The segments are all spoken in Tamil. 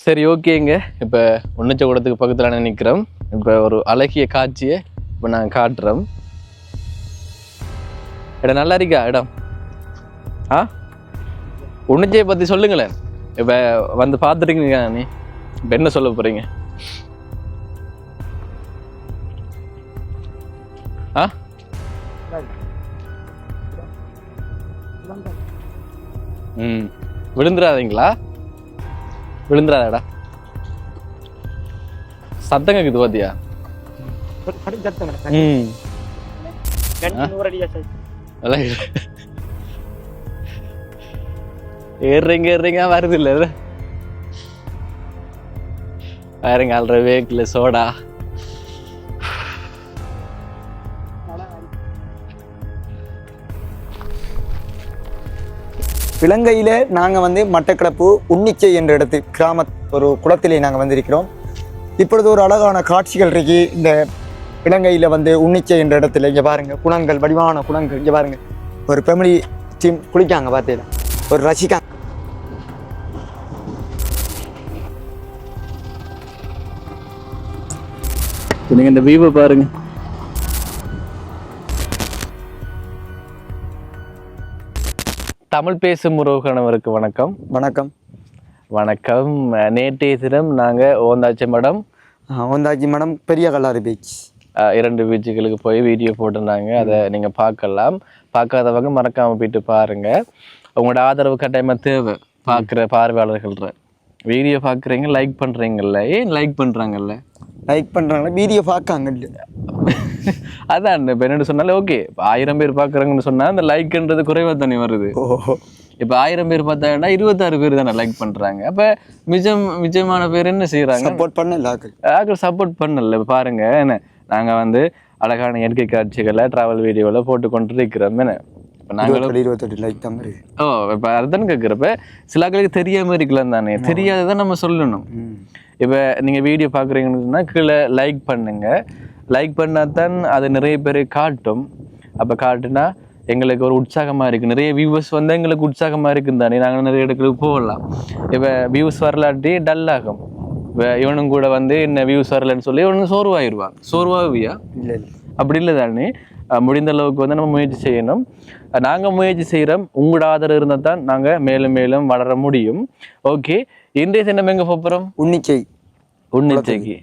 சரி ஓகேங்க. இப்போ ஒன்றுச்ச கூடத்துக்கு பக்கத்தில் நிற்கிறோம் இப்போ ஒரு அழகிய காட்சியை இப்போ நான் காட்டுறோம் இடம் நல்லா இருக்கா? இடம் ஆ? உன்னச்சையை பற்றி சொல்லுங்களேன். இப்போ வந்து பார்த்துருக்கீங்க நீ. இப்போ என்ன சொல்ல போகிறீங்க ஆ? ம். விழுந்துடாதீங்களா விழுந்துடாதடா சத்தம் கேக்குது பாத்தியா? ம். ஏறுறீங்க ஏறுறீங்க வருது இல்ல? பாருங்க அல்ற வேக்கில் சோடா. இலங்கையில் நாங்கள் வந்து மட்டக்களப்பு உன்னிச்சை என்ற இடத்து கிராம ஒரு குளத்திலே நாங்கள் வந்திருக்கிறோம். இப்பொழுது ஒரு அழகான காட்சிகள் இருக்கு. இந்த இலங்கையில் வந்து உன்னிச்சை என்ற இடத்துல இங்கே பாருங்கள் குணங்கள் வடிவான குணங்கள் இங்கே பாருங்கள் ஒரு ஃபேமிலி டீம் குளிக்காங்க பார்த்தீங்களா ஒரு ரசிக்காங்க நீங்கள் இந்த வியூவை பாருங்கள் தமிழ் பேசும் உறவுகணவருக்கு வணக்கம். வணக்கம். வணக்கம். நேற்றைய தினம் நாங்கள் ஓந்தாச்சி மடம் வந்தாச்சி மேடம் பெரிய கல்லாறு பீச் இரண்டு பீச்சுகளுக்கு போய் வீடியோ போட்டிருந்தாங்க. அதை நீங்கள் பார்க்கலாம். பார்க்காதவங்க மறக்காம போயிட்டு பாருங்க. உங்களோட ஆதரவு கட்டாயமாக தேவை. பார்க்குற பார்வையாளர்கள்ற வீடியோ பார்க்குறீங்க லைக் பண்ணுறீங்கல்ல ஏன் லைக் பண்ணுறாங்கல்ல லைக் பண்ணுறாங்களா வீடியோ பார்க்காங்க இல்லையா அதான் இப்போ என்ன சொன்னாலும் ஓகே இப்போ ஆயிரம் பேர் பார்க்குறாங்கன்னு சொன்னால் அந்த லைக்ன்றது குறைவாக தானே வருது. ஓஹோ. இப்போ ஆயிரம் பேர் பார்த்தாங்கன்னா இருபத்தாறு பேர் தானே லைக் பண்ணுறாங்க அப்போ மிச்சம் மிச்சமான பேர் என்ன செய்கிறாங்க சப்போர்ட் பண்ணல ஆக்கள். சப்போர்ட் பண்ணல. இப்ப பாருங்க என்ன? நாங்கள் வந்து அழகான இயற்கை காட்சிகளை ட்ராவல் வீடியோவில் போட்டு கொண்டு இருக்கிறோம் என்ன? இப்போ நாங்களும் இருபத்தெட்டு லைக் தான் ஓ இப்போ அதுதானே கேட்குறப்ப சில ஆட்களுக்கு தெரியாம இருக்கலாம் தானே. தெரியாததான் நம்ம சொல்லணும். இப்போ நீங்கள் வீடியோ பார்க்குறீங்கன்னு சொன்னால் கீழே லைக் பண்ணுங்க. லைக் பண்ணால் தான் அது நிறைய பேர் காட்டும். அப்போ காட்டுனா எங்களுக்கு ஒரு உற்சாகமாக இருக்குது நிறைய வியூவர்ஸ் வந்து எங்களுக்கு உற்சாகமாக இருக்குன்னு தானே. நாங்கள் நிறைய இடங்களுக்கு போகலாம். இப்போ வியூஸ் வரலாட்டி டல் ஆகும் இப்போ இவனும் கூட வந்து என்ன வியூஸ் வரலன்னு சொல்லி இவனு சோர்வாயிருவான் சோர்வாவியா இல்லை இல்லை. அப்படி இல்லை தானே. முடிந்த அளவுக்கு வந்து நம்ம முயற்சி செய்யணும். நாங்கள் முயற்சி செய்கிறோம் உங்களோட ஆதரவு இருந்தால் தான் நாங்கள் மேலும் மேலும் வளர முடியும். ஓகே இன்றைய தினம் எங்கே போகிறோம் உன்னிச்சை. உன்னிச்சைக்கு.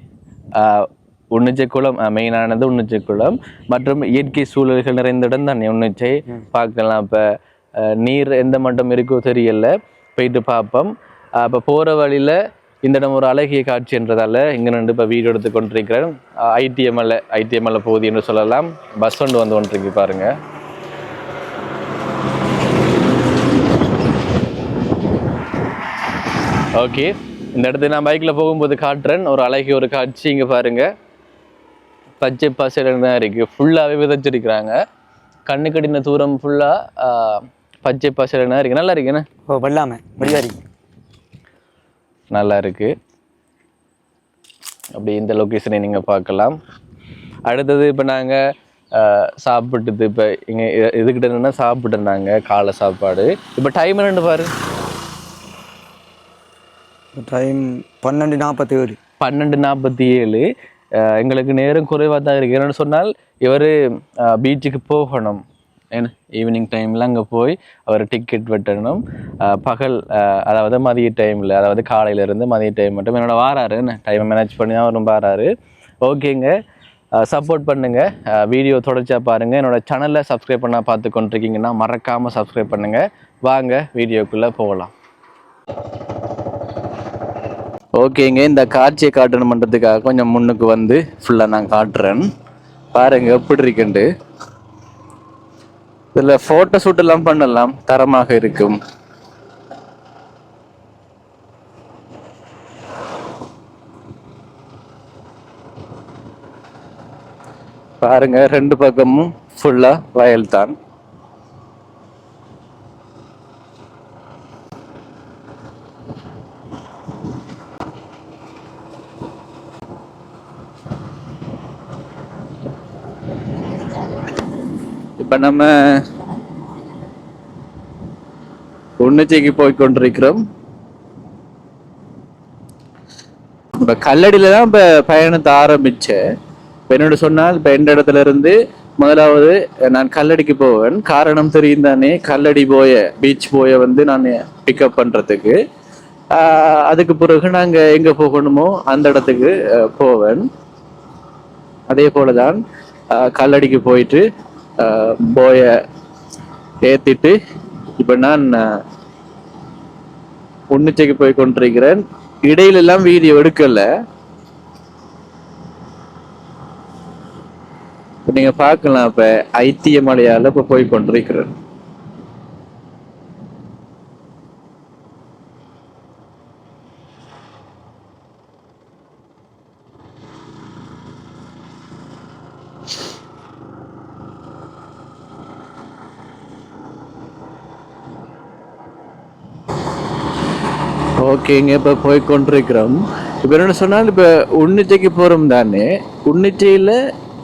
உன்னிச்சை குளம் மெயினானது உன்னிச்சை குளம். மற்றும் இயற்கை சூழல்கள் நிறைந்த இடம் தான் உன்னிச்சை பார்க்கலாம். இப்போ நீர் எந்த மட்டம் இருக்கோ தெரியல போயிட்டு பார்ப்போம். அப்போ போகிற வழியில் இந்த இடம் ஒரு அழகிய காட்சின்றதால இங்கே நின்று இப்போ வீடியோ எடுத்து கொண்டிருக்கிறேன் ஐடிஎம்எல்ல ஐடிஎம்எல்ல பகுதி என்று சொல்லலாம். பஸ் ஒன்று வந்து கொண்டிருக்கு பாருங்கள் ஓகே. இந்த இடத்துக்கு நான் பைக்கில் போகும்போது காட்டுறேன். ஒரு அழகிய ஒரு காட்சி இங்கே பாருங்கள் பச்சை பசையில் தான் இருக்குது ஃபுல்லாகவே விதைச்சிருக்கிறாங்க. கண்ணு கடின தூரம் ஃபுல்லாக பச்சை பசையில் தான் இருக்குது நல்லா இருக்குண்ணே ஓ வெள்ளாமை. வடிவாரி நல்லா இருக்கு அப்படி இந்த லொக்கேஷனை நீங்கள் பார்க்கலாம். அடுத்தது இப்போ நாங்கள் சாப்பிட்டுது இப்போ இங்கே இதுக்கிட்ட என்னன்னா சாப்பிட்டு நாங்கள் காலை சாப்பாடு. இப்போ டைம் என்னன்னு பாரு. டைம் பன்னெண்டு நாற்பத்தேழு பன்னெண்டு நாற்பத்தி ஏழு எங்களுக்கு நேரம் குறைவாக தான் இருக்குது என்னென்னு சொன்னால் இவர் பீச்சுக்கு போகணும். ஏன்னா ஈவினிங் டைமில் அங்கே போய் அவர் டிக்கெட் வெட்டணும். பகல் அதாவது மதிய டைமில் அதாவது காலையிலேருந்து மதிய டைம் மட்டும் என்னோட வாராரு. என்ன டைமை மேனேஜ் பண்ணி தான் வரும் வாராரு. ஓகேங்க. சப்போர்ட் பண்ணுங்க. வீடியோ தொடர்ச்சியாக பாருங்கள் என்னோட சேனலை சப்ஸ்கிரைப் பண்ண பார்த்து கொண்டிருக்கீங்கன்னா மறக்காமல் சப்ஸ்கிரைப் பண்ணுங்கள் வாங்க வீடியோக்குள்ளே போகலாம். ஓகேங்க. இந்த காட்சியை காட்டணும் பண்ணுறதுக்காக கொஞ்சம் முன்னுக்கு வந்து ஃபுல்லாக நான் காட்டுறேன். பாருங்க எப்படி இருக்குண்டு இதில் ஃபோட்டோ ஷூட் எல்லாம் பண்ணலாம். தரமாக இருக்கும். பாருங்க ரெண்டு பக்கமும் ஃபுல்லா வயல் இப்ப நம்ம உன்னச்சைக்கு போய் கொண்டிருக்கிறோம். இப்போ கல்லடியில் தான் இப்போ பயணத்தை ஆரம்பித்தேன் இப்போ என்னோட சொன்னால் இப்போ எந்த இடத்துல இருந்து முதலாவது நான் கல்லடிக்கு போவேன். காரணம் தெரியும் தானே கல்லடி போய பீச் போய வந்து நான் பிக்கப் பண்ணுறதுக்கு அதுக்கு பிறகு நாங்கள் எங்கே போகணுமோ அந்த இடத்துக்கு போவேன். அதே போல தான் கல்லடிக்கு போயிட்டு போய ஏற்றிட்டு இப்போ நான் உன்னிச்சைக்கு போய் கொண்டிருக்கிறேன். இடையில எல்லாம் வீடியோ எடுக்கல நீங்க பார்க்கலாம் இப்ப ஐத்திய மலையால இப்ப போய் கொண்டிருக்கிறேன். ஓகேங்க இப்போ போய் கொண்டிருக்கிறோம் இப்போ என்ன சொன்னால் இப்போ உன்னிச்சைக்கு போகிறோம் தானே. உன்னிச்சையில்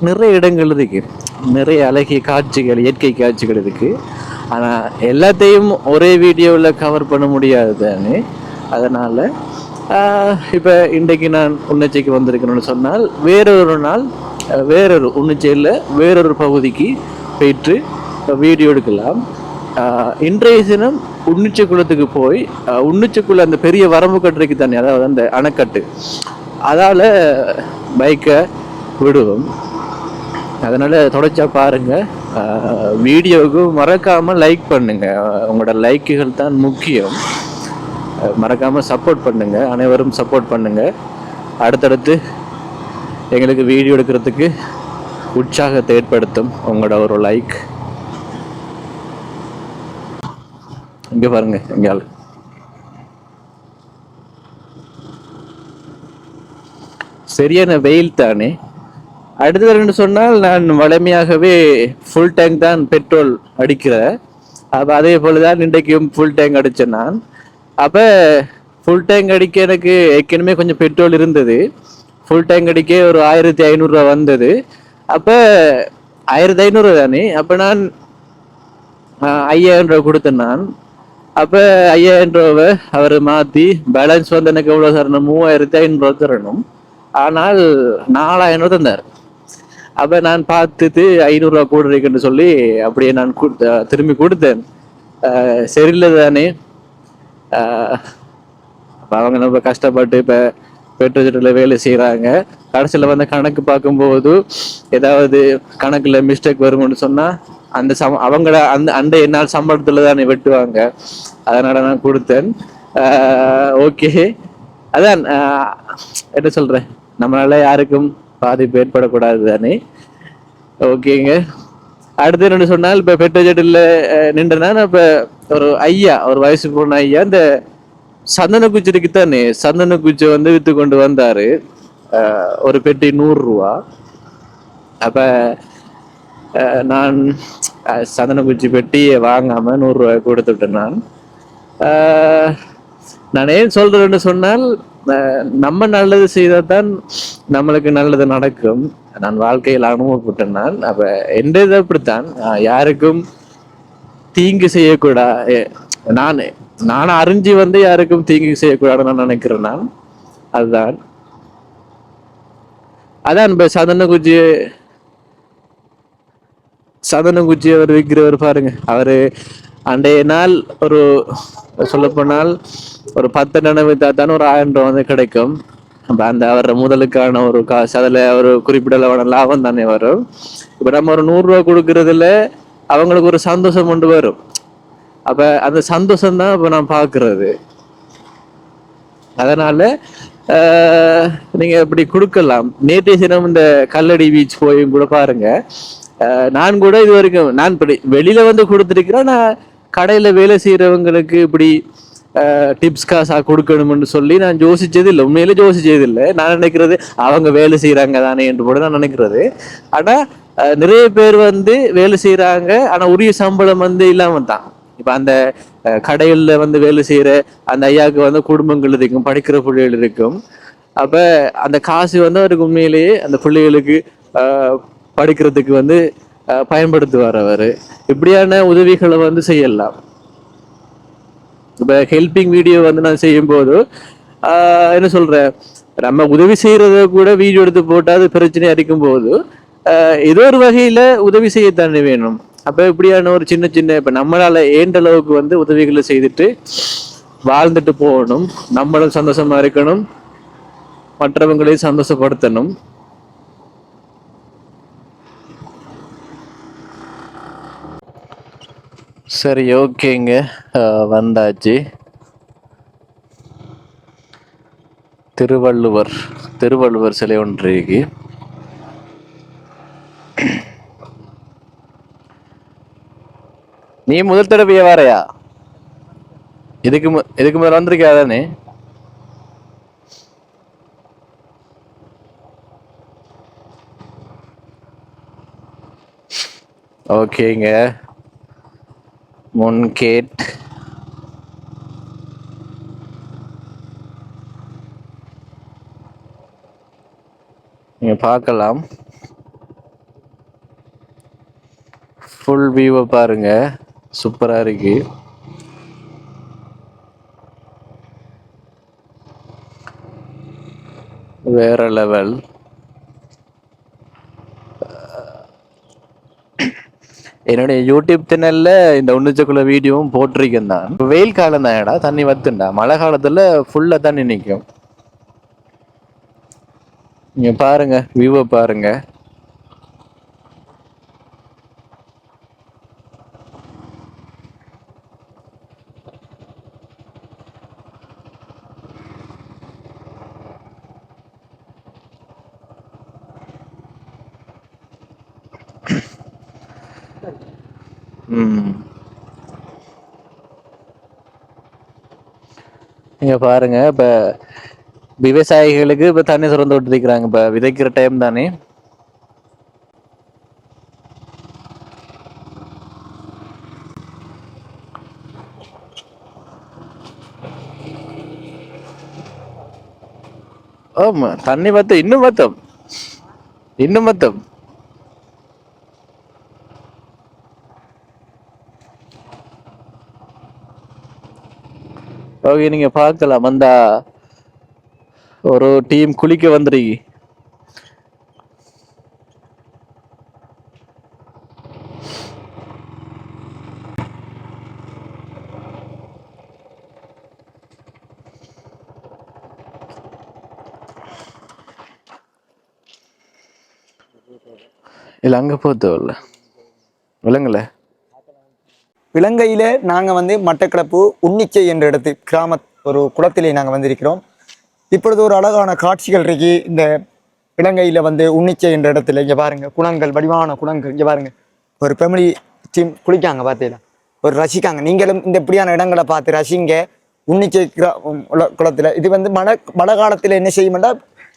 நிறைய இடங்கள் இருக்கு. நிறைய அழகிய காட்சிகள் இயற்கை காட்சிகள் இருக்கு. ஆனால் எல்லாத்தையும் ஒரே வீடியோவில் கவர் பண்ண முடியாது தானே. அதனால் இப்போ இன்றைக்கு நான் உன்னிச்சைக்கு வந்திருக்கிறேன்னு சொன்னால் வேறொரு நாள் வேறொரு உன்னிச்சையில் வேறொரு பகுதிக்கு போயிட்டு வீடியோ எடுக்கலாம். இன்றைய தினம் உன்னிச்சை குளத்துக்கு போய் உன்னிச்சைக்குள்ள அந்த பெரிய வரம்பு கட்டுறைக்கு தண்ணி அதாவது அந்த அணைக்கட்டு. அதால் பைக்கை விடுவோம். அதனால் தொடச்சா பாருங்கள் வீடியோவுக்கும் வீடியோவுக்கு லைக் பண்ணுங்கள் உங்களோட லைக்குகள் தான் முக்கியம். மறக்காமல் சப்போர்ட் பண்ணுங்கள் அனைவரும் சப்போர்ட் பண்ணுங்கள் அடுத்தடுத்து எங்களுக்கு வீடியோ எடுக்கிறதுக்கு உற்சாகத்தை ஏற்படுத்தும். உங்களோட ஒரு லைக் இங்க பாருங்க இங்க ஆளு. சரியான வெயில் தானே. அடுத்தது ரெண்டு சொன்னால் நான் வலிமையாகவே ஃபுல் டேங்க் தான் பெட்ரோல் அடிக்கிறேன். அப்போ அதே போல தான் இன்றைக்கும் ஃபுல் டேங்க் அடித்தேன் நான். அப்போ ஃபுல் டேங்க் அடிக்க எனக்கு ஏற்கனவே கொஞ்சம் பெட்ரோல் இருந்தது. ஃபுல் டேங்க் அடிக்க ஒரு ஆயிரத்தி ஐநூறுரூவா வந்தது. அப்போ ஆயிரத்தி ஐநூறு தானே. அப்போ நான் ஐயாயிரம் ரூபா கொடுத்தேன் நான். அப்ப ஐயாயிரம் ரூபாவை அவர் மாத்தி பேலன்ஸ் வந்து எனக்கு எவ்வளவு தரணும் மூவாயிரத்தி ஐநூறு ரூபா தரணும். ஆனால் நாலாயிரம் ரூபா தந்தார். அப்ப நான் பார்த்துட்டு ஐநூறுரூவா கூட இருக்குன்னு சொல்லி அப்படியே நான் திரும்பி கொடுத்தேன். ஆஹ் சரியில்லை தானே? ஆஹ் அவங்க ரொம்ப கஷ்டப்பட்டு இப்ப பெட்ரோஜெட்டில் வேலை செய்கிறாங்க கடைசியில் வந்து கணக்கு பார்க்கும்போது ஏதாவது கணக்குல மிஸ்டேக் வரும்னு சொன்னா அந்த சம அவங்கள அந்த அண்டை என்னால் சம்பளத்தில் தானே வெட்டுவாங்க. அதனால் நான் கொடுத்தேன். ஓகே. அதான் என்ன சொல்கிறேன் நம்மளால யாருக்கும் பாதிப்பு ஏற்படக்கூடாது தானே. ஓகேங்க. அடுத்து என்ன சொன்னால் இப்போ பெட்டஜெட்டில் நின்றுனா இப்போ ஒரு ஐயா ஒரு வயசு போன ஐயா இந்த சந்தன குச்சிக்கு தானே. சந்தன குச்சி வந்து விற்று கொண்டு வந்தார். ஒரு பெட்டி நூறுரூவா அப்போ நான் அஹ் சந்தன குச்சி பெட்டியை வாங்காம நூறுரூவா கொடுத்துட்டேன் நான். அஹ் நான் ஏன் சொல்கிறேன்னு சொன்னால் அஹ் நம்ம நல்லது செய்தால் தான் நம்மளுக்கு நல்லது நடக்கும். நான் வாழ்க்கையில் அனுபவப்பட்டேன் நான். அப்ப எந்த இது அப்படித்தான் யாருக்கும் தீங்கு செய்யக்கூடாது நான் நான் அறிஞ்சு வந்து யாருக்கும் தீங்கு செய்யக்கூடாதுன்னு நான் நினைக்கிறேன் நான். அதுதான். அதான் இப்போ சந்தன குச்சி சதன அவர் விற்கிறவர் பாருங்க. அவரு அன்றைய நாள் ஒரு சொல்ல போனால் ஒரு பத்து நினைவு தாத்தான ஒரு ஆயிரம் ரூபா வந்து கிடைக்கும். அப்போ அந்த அவர் முதலுக்கான ஒரு காசு அதுல ஒரு குறிப்பிடளவான லாபம் தானே வரும். இப்போ நம்ம ஒரு நூறு ரூபாய் கொடுக்கறதுல அவங்களுக்கு ஒரு சந்தோஷம் கொண்டு வரும். அப்ப அந்த சந்தோஷம் தான் இப்ப நான் பாக்குறது அதனால ஆஹ், நீங்க இப்படி கொடுக்கலாம். நேற்றைய தினம் இந்த கல்லடி பீச் போய் கூட பாருங்க. நான் கூட இது வரைக்கும் நான் இப்படி வெளியில வந்து கொடுத்துருக்கிறேன். நான் கடையில வேலை செய்யறவங்களுக்கு இப்படி டிப்ஸ் காசா கொடுக்கணும்னு சொல்லி நான் யோசிச்சது இல்லை உண்மையில யோசிச்சது இல்லை நான் நினைக்கிறது அவங்க வேலை செய்யறாங்க தானே என்று கூட நான் நினைக்கிறது. ஆனா நிறைய பேர் வந்து வேலை செய்யறாங்க ஆனா உரிய சம்பளம் வந்து இல்லாமல் தான். இப்ப அந்த கடையில் வந்து வேலை செய்யற அந்த ஐயாவுக்கு வந்து குடும்பங்கள் இருக்கும் படிக்கிற பிள்ளைகள் இருக்கும். அப்ப அந்த காசு வந்து அவருக்கு உண்மையிலேயே அந்த பிள்ளைகளுக்கு படிக்கிறதுக்கு வந்து ஆஹ், பயன்படுத்துவார் அவர். இப்படியான உதவிகளை வந்து செய்யலாம். இப்போ ஹெல்பிங் வீடியோ வந்து நான் செய்யும்போது ஆஹ் என்ன சொல்ற நம்ம உதவி செய்கிறத கூட வீடியோ எடுத்து போட்டால் அது பிரச்சனையா இருக்கும் போது ஆஹ் ஏதோ ஒரு வகையில உதவி செய்யத்தானே வேணும். அப்ப இப்படியான ஒரு சின்ன சின்ன இப்போ நம்மளால ஏண்ட அளவுக்கு வந்து உதவிகளை செய்துட்டு வாழ்ந்துட்டு போகணும். நம்மளும் சந்தோஷமா இருக்கணும். மற்றவங்களையும் சந்தோஷப்படுத்தணும். சரி ஓகேங்க. வந்தாச்சு. திருவள்ளுவர் திருவள்ளுவர் சிலை ஒன்று இருக்கு. நீ முதல் தடவையா வரையா? இதுக்கு மு- இதுக்கு முதல்ல வந்திருக்கியா தானே? ஓகேங்க. முன்கேட் நீங்கள் பார்க்கலாம். ஃபுல் வியூவை பாருங்க. சூப்பராக இருக்கு. வேற லெவல் என்னுடைய யூடியூப் சேனல்ல இந்த உன்னிச்சக்குள்ள வீடியோவும் போட்டிருக்கேன் தான். வெயில் காலம் தான்டா தண்ணி வத்துண்டா. மழை காலத்துல ஃபுல்லா தண்ணி நிற்கும் நீங்க பாருங்க வியூவை பாருங்க. நீங்கள் இங்க பாருங்க இப்ப விவசாயிகளுக்கு இப்ப தண்ணி திறந்து விட்டுருக்கிறாங்க இப்ப விதைக்கிற டைம் தானே. ஆமா தண்ணி பத்தும் இன்னும் பத்தும் இன்னும் பத்தும். ஓகே நீங்க பார்க்கலாம். அந்த ஒரு டீம் குளிக்க வந்துருக்கி இல்ல அங்க போத்து இல்ல. இலங்கையில் நாங்கள் வந்து மட்டக்களப்பு உன்னிச்சை என்ற இடத்து கிராம ஒரு குளத்திலே நாங்கள் வந்திருக்கிறோம். இப்பொழுது ஒரு அழகான காட்சிகள் இருக்கு. இந்த இலங்கையில் வந்து உன்னிச்சை என்ற இடத்துல இங்கே பாருங்கள் குளங்கள் வடிவான குளங்கள் இங்கே பாருங்கள் ஒரு ஃபேமிலி டீம் குளிக்காங்க பார்த்தீங்களா ஒரு ரசிக்காங்க. நீங்களும் இந்த இப்படியான இடங்களை பார்த்து ரசிங்க. உன்னிச்சை கிரா- உம் இது வந்து மழை மழை காலத்தில் என்ன செய்யும்னா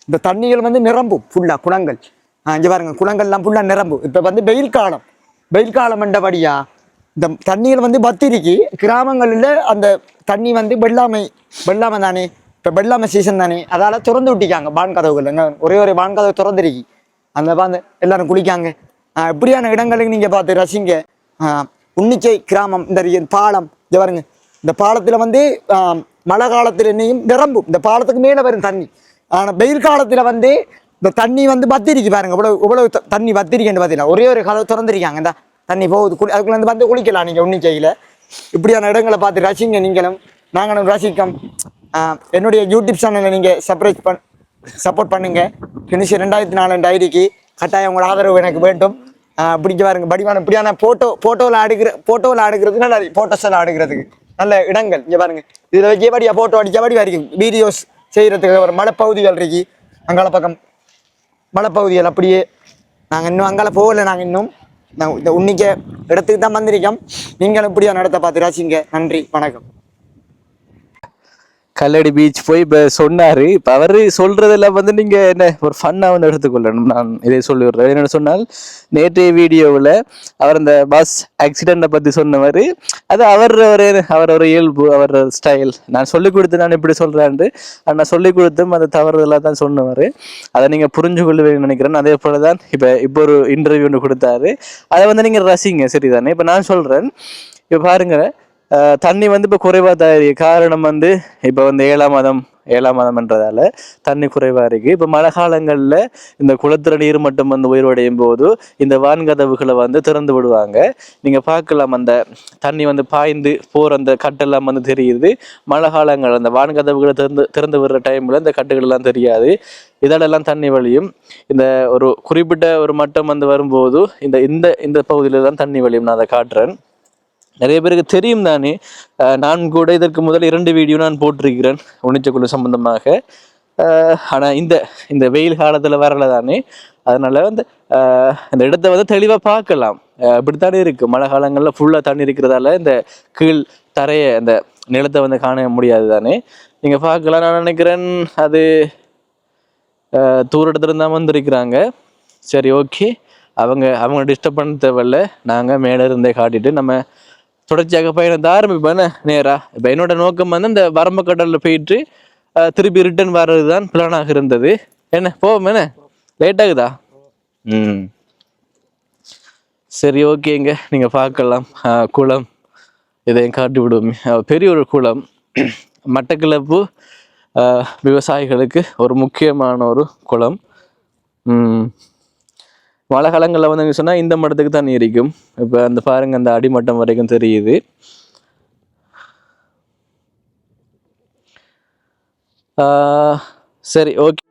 இந்த தண்ணிகள் வந்து நிரம்பும் ஃபுல்லாக குளங்கள். இங்கே பாருங்கள் குளங்கள்லாம் ஃபுல்லாக நிரம்பும். இப்போ வந்து வெயில் காலம். வெயில் காலம் என்றபடியா இந்த தண்ணீர் வந்து பத்திரிக்கு. கிராமங்களில் அந்த தண்ணி வந்து வெள்ளாமை வெள்ளாமை தானே? இப்போ வெள்ளாமை சீசன் தானே? அதால் திறந்து விட்டிக்காங்க பான் கதவுகள். என்ன ஒரே ஒரு பான் கதவு திறந்துருக்கு. அந்த பாந்து எல்லாரும் குளிக்காங்க. இப்படியான இடங்களுக்கு நீங்கள் பார்த்து ரசிங்க. உன்னிச்சை கிராமம் இந்த பாலம் இதை பாருங்க. இந்த பாலத்தில் வந்து மழை காலத்தில் என்னையும் நிரம்பும். இந்த பாலத்துக்கு மேலே வரும் தண்ணி. ஆனால் வெயில் காலத்தில் வந்து இந்த தண்ணி வந்து பத்திரிக்கு பாருங்க. இவ்வளோ இவ்வளவு த- தண்ணி பத்திரிக்கைன்னு பார்த்தீங்கன்னா ஒரே ஒரு கதவு திறந்துருக்காங்க. இந்த தண்ணி போகுது. குளி அதுக்குள்ளே வந்து குளிக்கலாம் நீங்கள் ஒன்றும் செய்யல. இப்படியான இடங்களை பார்த்து ரசிங்க நீங்களும். நாங்களும் ரசிக்கம். என்னுடைய யூடியூப் சேனலை நீங்கள் சப்ரைஸ் பண் சப்போர்ட் பண்ணுங்கள் ஃபினிஷ் ரெண்டாயிரத்தி நாலு டைரிக்கு கட்டாயம் உங்களோட ஆதரவு எனக்கு வேண்டும். பிடிக்க பாருங்க. படிவான இப்படியான ஃபோட்டோ ஃபோட்டோவில் அடுக்கிற ஃபோட்டோவில் அடுக்கிறது நல்லா ஃபோட்டோஸெல்லாம் அடுக்கிறதுக்கு நல்ல இடங்கள். இங்கே பாருங்கள் இதில் வச்சு ஃபோட்டோ அடிக்கபடி வரைக்கும் வீடியோஸ் செய்கிறதுக்கு ஒரு மலைப்பகுதிகள் இருக்கு. அங்கால பக்கம் மலைப்பகுதிகள் அப்படியே. நாங்கள் இன்னும் அங்கால போகலை நாங்கள் இன்னும். நான் இந்த உன்னிக்க இடத்துக்கு தான் வந்திருக்கோம் நீங்களும் இப்படியா நடத்த பார்த்து ராசிங்க. நன்றி வணக்கம். கல்லடி பீச் போய் இப்போ சொன்னார். இப்போ அவர் சொல்கிறதெல்லாம் வந்து நீங்கள் என்ன ஒரு ஃபன்னாக வந்து எடுத்துக்கொள்ளணும். நான் இதை சொல்லி என்னென்னு சொன்னால் நேற்றைய வீடியோவில் அவர் அந்த பஸ் ஆக்சிடெண்ட்டை பற்றி சொன்னவர் அது அவர் ஒரு அவர் ஒரு இயல்பு அவர் ஸ்டைல் நான் சொல்லி கொடுத்து நான் இப்படி சொல்றேன்ட்டு நான் சொல்லிக் கொடுத்தும் அந்த தவறுதலாக தான் சொன்னவர். அதை நீங்கள் புரிஞ்சு கொள்ளுவீங்கன்னு நினைக்கிறேன். அதே போல தான் இப்போ இப்போ ஒரு இன்டர்வியூ ஒன்று கொடுத்தாரு. அதை வந்து நீங்கள் ரசிங்க சரிதானே? இப்போ நான் சொல்கிறேன் இப்போ பாருங்க தண்ணி வந்து இப்போ குறைவாக தான் இருக்குது காரணம் வந்து இப்போ வந்து ஏழாம் மாதம் ஏழாம் மாதம்ன்றதால தண்ணி குறைவாக இருக்குது இப்போ மழை காலங்களில் இந்த குளத்துல நீர் மட்டும் வந்து உயர்வடையும் போது இந்த வான்கதவுகளை வந்து திறந்து விடுவாங்க. நீங்கள் பார்க்கலாம் அந்த தண்ணி வந்து பாய்ந்து போகிற அந்த கட்டெல்லாம் வந்து தெரியுது. மழை காலங்கள் அந்த வான்கதவுகளை திறந்து திறந்து விடுற டைமில் இந்த கட்டுகள் எல்லாம் தெரியாது. இதெல்லாம் தண்ணி வழியும். இந்த ஒரு குறிப்பிட்ட ஒரு மட்டம் வந்து வரும்போது இந்த இந்த இந்த பகுதியில் தான் தண்ணி வழியும். நான் அதை காட்டுறேன். நிறைய பேருக்கு தெரியும் தானே. நான் கூட இதற்கு முதல் இரண்டு வீடியோ நான் போட்டிருக்கிறேன் உணிச்சக்குழு சம்பந்தமாக. ஆனால் இந்த இந்த வெயில் காலத்தில் வரல தானே. அதனால் வந்து இந்த இடத்த வந்து தெளிவாக பார்க்கலாம். இப்படித்தானே இருக்குது மழை காலங்களில் ஃபுல்லாக தண்ணி இருக்கிறதால இந்த கீழ் தரையை அந்த நிலத்தை வந்து காண முடியாது தானே. நீங்கள் பார்க்கலாம் நான் நினைக்கிறேன் அது தூரத்தில் இருந்தா வந்திருக்கிறாங்க. சரி ஓகே அவங்க அவங்க டிஸ்டர்ப் பண்ண தேவையில்ல. நாங்கள் மேலே இருந்தே காட்டிட்டு நம்ம தொடர்ச்சியாக பயணத்தை ஆரம்பிப்பேன் நேரா. இப்போ என்னோட நோக்கம் வந்து இந்த வரம்பு கடலில் போயிட்டு திருப்பி ரிட்டர்ன் வர்றது தான் பிளானாக இருந்தது. என்ன? போவோம்? என்ன? லேட் ஆகுதா? ம். சரி ஓகேங்க நீங்கள் பார்க்கலாம். குளம். இதையும் காட்டி விடுவோம். பெரிய ஒரு குளம். மட்டக்கிளப்பு அஹ், விவசாயிகளுக்கு ஒரு முக்கியமான ஒரு குளம். ம். மழை காலங்களில் வந்து சொன்னால் இந்த மட்டத்துக்கு தண்ணி இருக்கும் இப்போ அந்த பாருங்க அந்த அடிமட்டம் வரைக்கும் தெரியுது. ஆஹ், சரி ஓகே.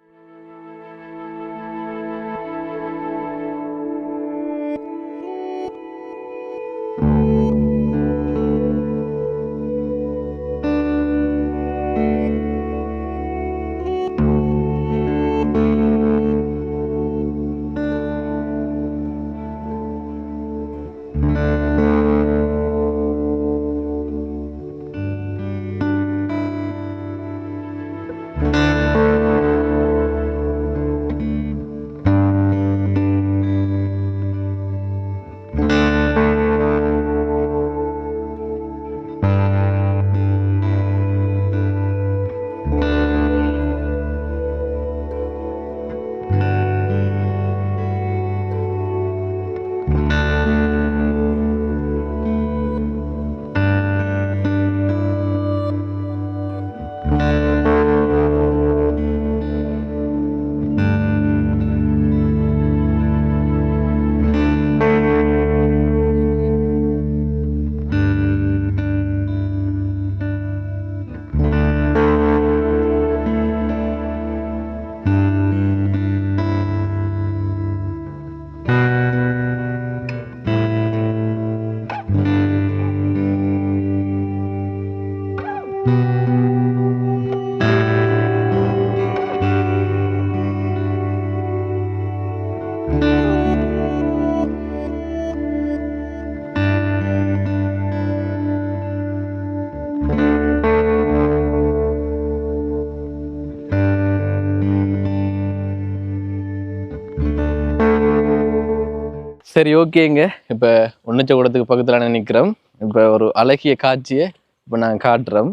சரி ஓகேங்க. இப்போ ஒன்றுச்சக்கூடத்துக்கு பக்கத்தில் நான் நிற்கிறோம் இப்போ ஒரு அழகிய காட்சியை இப்போ நான் காட்டுறோம்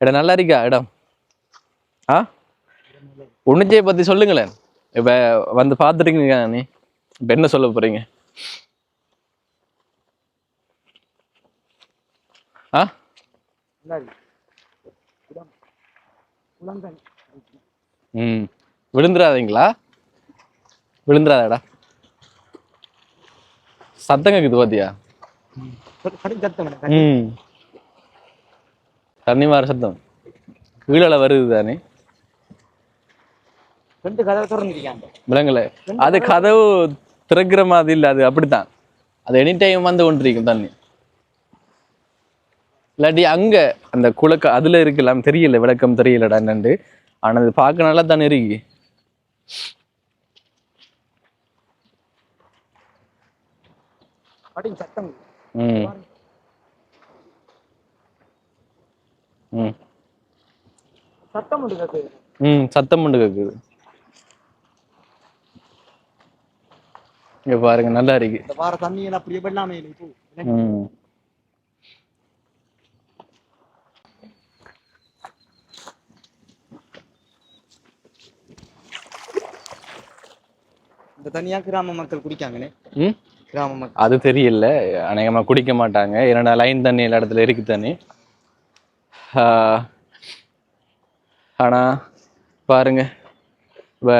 இடம் நல்லா இருக்கா? இடம் ஆ? ஒன்றுச்சையை பற்றி சொல்லுங்களேன். இப்போ வந்து பார்த்துருக்கீங்க நீ. இப்போ என்ன சொல்ல போகிறீங்க ஆ? ம். விழுந்துடாதீங்களா விழுந்துடாதடா சத்தம் கேக்குது பாத்தியா? ம். தண்ணி மாற சத்தம். கீழே வருது தானே? ரெண்டு கதவை திறந்துருக்காங்க. விலங்குல. அது கதவு திறக்கிற மாதிரி இல்லை அது அப்படித்தான். அது எனி டைம் வந்து கொண்டிருக்கும் தண்ணி. இல்லாட்டி அங்க அந்த குளக்க அதுல இருக்கலாம் தெரியல விளக்கம் தெரியலடா என்னண்டு. ஆனா அது பார்க்க நல்லா தானே இருக்கு. அப்படின்னு சத்தம். சத்தம் உண்டு கத்து ம் சத்தம் மட்டும் கேக்குது. இங்க பாருங்க நல்லா இருக்கு. இந்த வார தண்ணியெல்லாம் அப்படியே வெள்ளாமே இப்போ இந்த தண்ணியா கிராம மக்கள் குடிக்காங்கண்ணே. கிராம மக்கள். அது தெரியல. அநேகமாக குடிக்க மாட்டாங்க. ஏன்னா லைன் தண்ணி எல்லா இடத்துல இருக்கு தண்ணி. ஆஹ், ஆனால் பாருங்க. இப்போ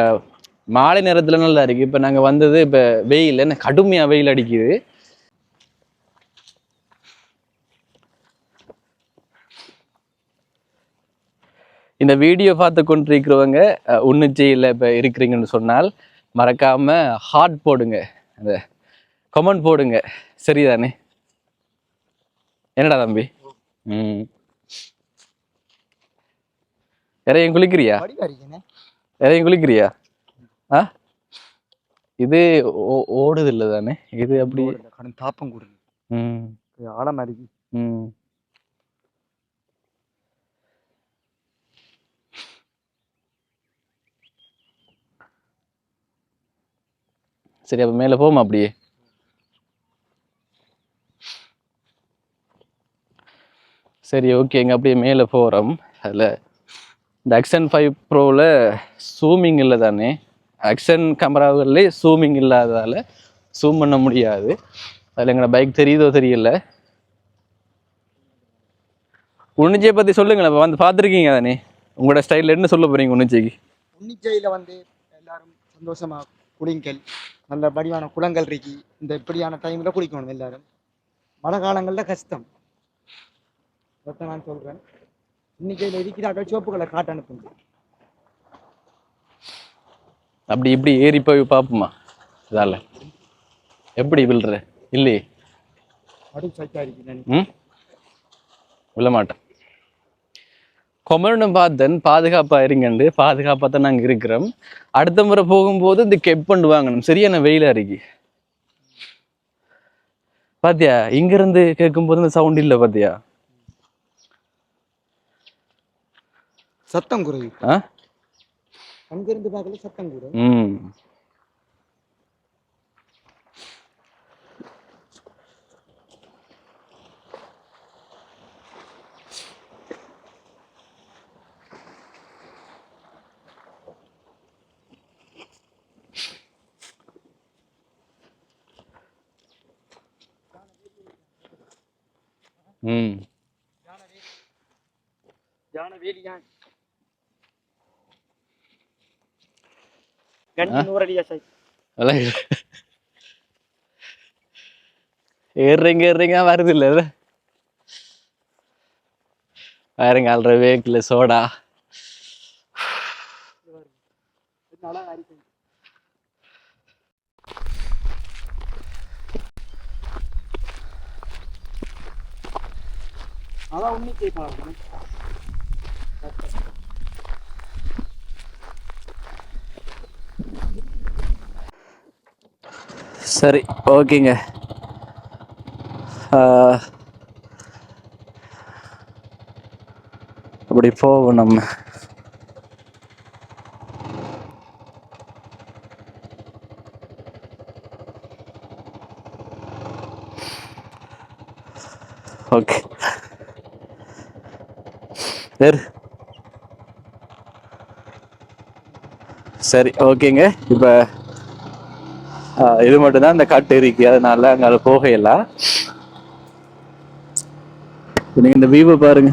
மாலை நேரத்தில் நல்லா இருக்கு. இப்போ நாங்கள் வந்தது இப்போ வெயில் என்ன கடுமையாக வெயில் அடிக்குது. இந்த வீடியோ பார்த்து கொண்டிருக்கிறவங்க அஹ், உன்னிச்சையில் இப்போ இருக்கிறீங்கன்னு சொன்னால் மறக்காம ஹார்ட் போடுங்க. அந்த கமெண்ட் போடுங்க. சரிதானே? என்னடா தம்பி? ம். இறையும் குளிக்கிறியா? இறையும் குளிக்கிறியா? ஆ? இது ஓடுது இல்லை தானே இது அப்படி தாப்பம் கூடுது ம். ஆழமா இருக்கு ம். சரி அப்போ மேலே போமா அப்படியே? சரி ஓகேங்க அப்படியே மேலே போகிறோம் அதில் இந்த அக்ஷன் ஃபைவ் ப்ரோவில் சூமிங் இல்லை தானே? அக்ஷன் கேமராவுகள்லேயே சூமிங் இல்லாததால் சூம் பண்ண முடியாது. அதில் எங்களை பைக் தெரியுதோ தெரியல. உன்னிச்சையை பற்றி சொல்லுங்களேன் இப்போ வந்து பார்த்துருக்கீங்க தானே? உங்களோட ஸ்டைலில் என்ன சொல்ல போகிறீங்க உன்னிச்சைக்கு உன்னிச்சையில் வந்து எல்லாரும் சந்தோஷமாக குளிங்கள் நல்ல படிவான குளங்கள் இருக்கு. இந்த இப்படியான டைமில் குளிக்கணும் எல்லாரும். மழை காலங்களில் கஷ்டம். அதான் நான் சொல்றேன். இன்னைக்கு இருக்கிறார்கள் சிவப்புகளை காட்ட அனுப்புங்க. அப்படி இப்படி ஏறி போய் பார்ப்போமா? இதால. எப்படி விழுற? இல்லையே. மடு சைக்கா இருக்கு ம்? விழ மாட்டேன் கொமரனும் பார்த்தன் பாதுகாப்பாக இருங்கண்டு. பாதுகாப்பாக தான் நாங்கள் இருக்கிறோம். அடுத்த முறை போகும்போது இந்த கெப் பண்ணு வாங்கணும். சரியான வெயிலா இருக்கு. பாத்தியா? இங்கிருந்து கேட்கும்போது இந்த சவுண்ட் இல்லை பாத்தியா? சத்தம் குறைவு ஆ? அங்கிருந்து பார்க்கல சத்தம் குறைவு ம். ம். யான ஏறுறீங்க ஏறுறீங்க வருது இல்லை பாருங்க அல்ற வேக்கில் சோடா. அதான் உன்னிச்சை பார்க்கணும் சரி ஓகேங்க. அப்படி போவோம் நம்ம. ஓகே. சரி சரி ஓகேங்க. இப்போ இது மட்டும்தான் இந்த கட்டு இருக்கு அதனால அங்கே போகையெல்லாம் நீங்க இந்த வியூவை பாருங்க.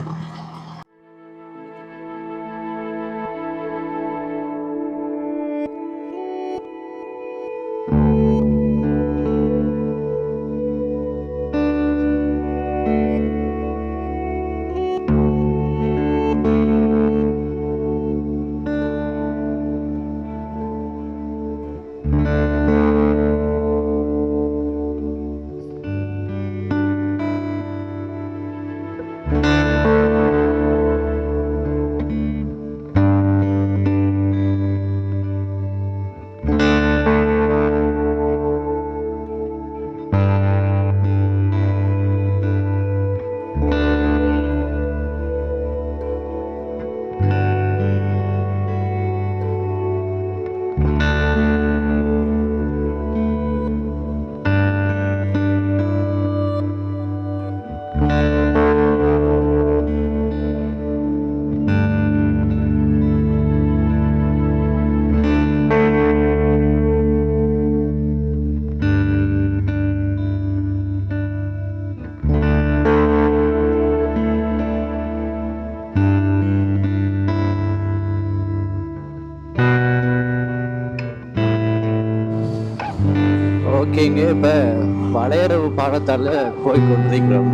பாடத்தால் போய் கொண்டிருக்கிறோம்.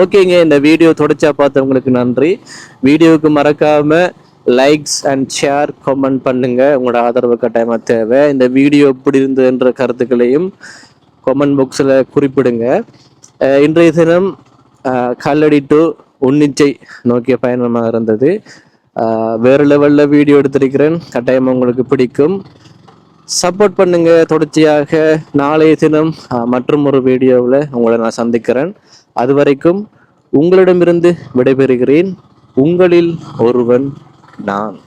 ஓகேங்க இந்த வீடியோ தொடர்ச்சியா பார்த்தவங்களுக்கு நன்றி. வீடியோவுக்கு மறக்காமல் லைக்ஸ் அண்ட் ஷேர் கமெண்ட் பண்ணுங்க. உங்களோட ஆதரவு கட்டாயமாக தேவை. இந்த வீடியோ எப்படி இருந்ததுன்ற கருத்துக்களையும் கமெண்ட் பாக்ஸில் குறிப்பிடுங்க. இன்றைய தினம் கல்லடி டு உன்னிச்சை நோக்கிய பயணமாக இருந்தது. வேறு லெவலில் வீடியோ எடுத்திருக்கிறேன். கட்டாயம் உங்களுக்கு பிடிக்கும். சப்போர்ட் பண்ணுங்க. தொடர்ச்சியாக நாளைய தினம் மற்றும் ஒரு வீடியோவில் உங்களை நான் சந்திக்கிறேன். அது வரைக்கும் உங்களிடமிருந்து விடைபெறுகிறேன். உங்களில் ஒருவன் நான்